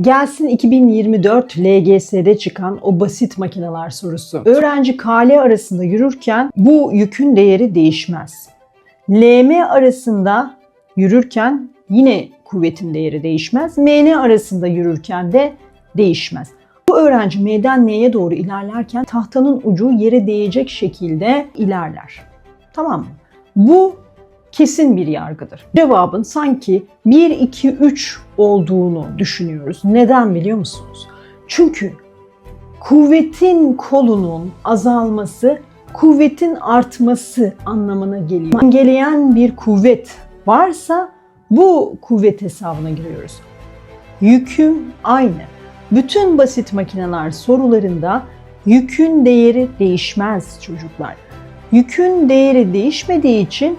Gelsin 2024 LGS'de çıkan o basit makineler sorusu. Öğrenci KL arasında yürürken bu yükün değeri değişmez. LM arasında yürürken yine kuvvetin değeri değişmez. MN arasında yürürken de değişmez. Bu öğrenci M'den N'ye doğru ilerlerken tahtanın ucu yere değecek şekilde ilerler. Tamam mı? Bu kesin bir yargıdır. Cevabın sanki 1, 2, 3 olduğunu düşünüyoruz. Neden biliyor musunuz? Çünkü kuvvetin kolunun azalması kuvvetin artması anlamına geliyor. Dengeleyen bir kuvvet varsa bu kuvvet hesabına giriyoruz. Yüküm aynı. Bütün basit makineler sorularında yükün değeri değişmez çocuklar. Yükün değeri değişmediği için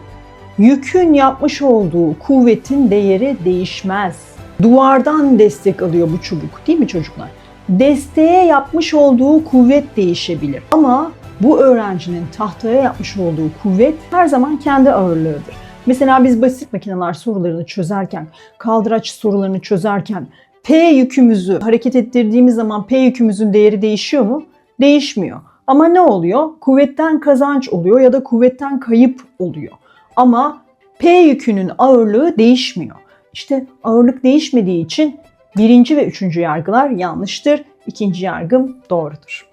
yükün yapmış olduğu kuvvetin değeri değişmez. Duvardan destek alıyor bu çubuk değil mi çocuklar? Desteğe yapmış olduğu kuvvet değişebilir. Ama bu öğrencinin tahtaya yapmış olduğu kuvvet her zaman kendi ağırlığıdır. Mesela biz basit makineler sorularını çözerken, kaldıraç sorularını çözerken P yükümüzü hareket ettirdiğimiz zaman P yükümüzün değeri değişiyor mu? Değişmiyor. Ama ne oluyor? Kuvvetten kazanç oluyor ya da kuvvetten kayıp oluyor. Ama P yükünün ağırlığı değişmiyor. İşte ağırlık değişmediği için birinci ve üçüncü yargılar yanlıştır. İkinci yargım doğrudur.